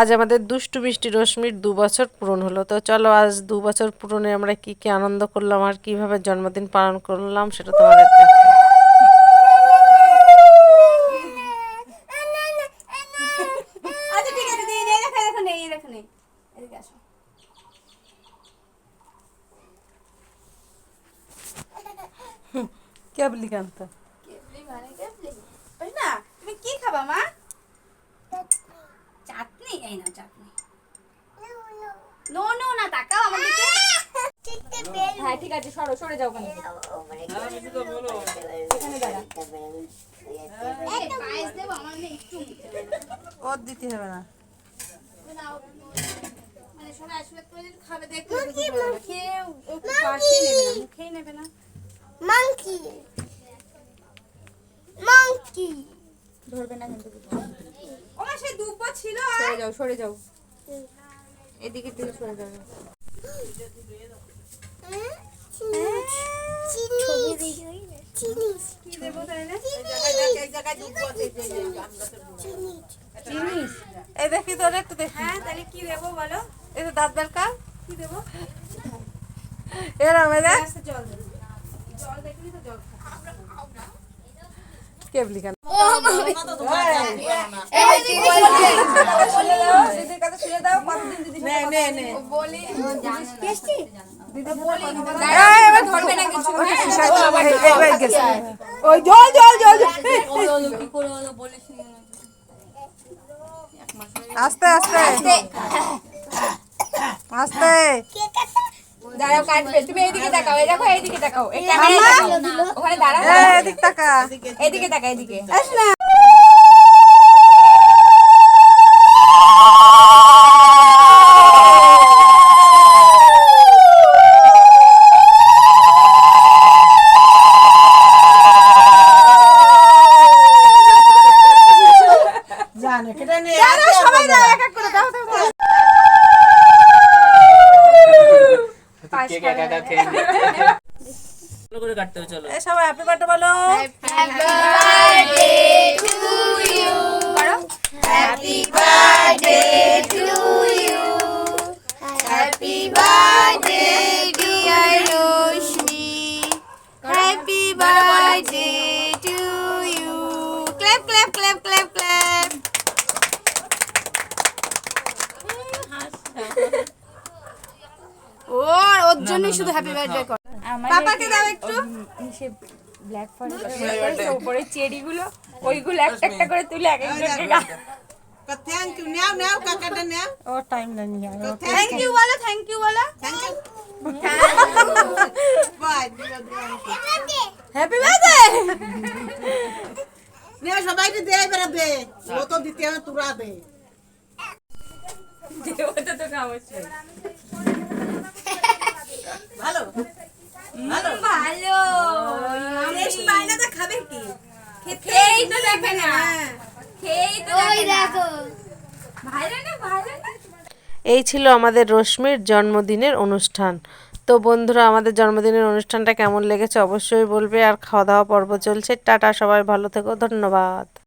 আজ আমাদের দুষ্টু মিষ্টি রশ্মির দু বছর পূরণ হলো। তো চলো আজ দু বছর পূরণে আমরা কি কি আনন্দ করলাম আর কীভাবে জন্মদিন পালন করলাম সেটা তোমাদের আচ্ছা কেবলি কান্ত। কেবলি মানে কেবলি? না? তুমি কি খাবা মা? এই না। চাটনি নো নো না তাকাও আমার দিকে হ্যাঁ ঠিক আছে সরো সরে যাও ওখানে। এখানে দাঁড়া। পায়েস দেবো আমার মেয়ে একটু। মুখে দেবে না। ওর দিতে হবে না। মানে সবাই আসলে করে যদি খাবে দেখবে কেউ পাশে নেবে না মুখেই নেবে না। Monkey. Monkey. ধরবে না কিন্তু। ও মা সেই দুব্বো ছিল সরে যাও সরে যাও। এদিকে থেকে সরে যাও। কি দেবো তাহলে Chinis. এই দেখি তোর একটু দেখি। হ্যাঁ তাহলে কি দেবো বলো? এই তো দাঁত বের কার। কি দেবো? এরম এ জল জল দেখলি তো জল খাব। কেবলি কান্ত এই, এবার ধরবে না কিছু এবার গেছে। ওই জল জল জল জল। আস্তে আস্তে। আস্তে। দাঁড়াও কাটবে তুমি এইদিকে তাকাও এই দেখো এইদিকে তাকাও। এই ক্যামেরায় তাকাও। ওখানে দাঁড়াও এই, এদিক তাকা। এইদিকে তাকা এইদিকে সবাই দাও এক এক করে দাও দাও দাও। কেক একা একা খেয়ে নে। ভালো করে কাটতে হবে চলো। এই সবাই হ্যাপি বার্থডে বলো। Happy birthday to you clap clap clap clap clap জন্যই শুধু হ্যাপি বার্থডে কর। পাপাকে দাও একটু। ব্ল্যাক ফরেস্ট উপরে চেরি গুলো ওইগুলো একটা একটা করে তুলে এক একজনকে থ্যাংক ইউ নেও নেও কাকাটা নেও ও টাইম থ্যাংক ইউ বলো থ্যাংক ইউ বলো। Thank you bye happy birthday নেও সবাইকে দে এবারে দে। ও তো দিতে হবে তোরা দে। তো ভালো? ভালো? ভালো। টেস্ট পায় না তো খাবে কি? খেয়েই তো দেখবে না। খেয়েই তো ওই দেখো ভালো না ভালো না? এই ছিল আমাদের রশ্মির জন্মদিনের অনুষ্ঠান। তো বন্ধুরা আমাদের জন্মদিনের অনুষ্ঠানটা কেমন লেগেছে অবশ্যই বলবে। আর খাওয়া দাওয়া পর্ব চলছে। টাটা সবাই ভালো থেকো। ধন্যবাদ।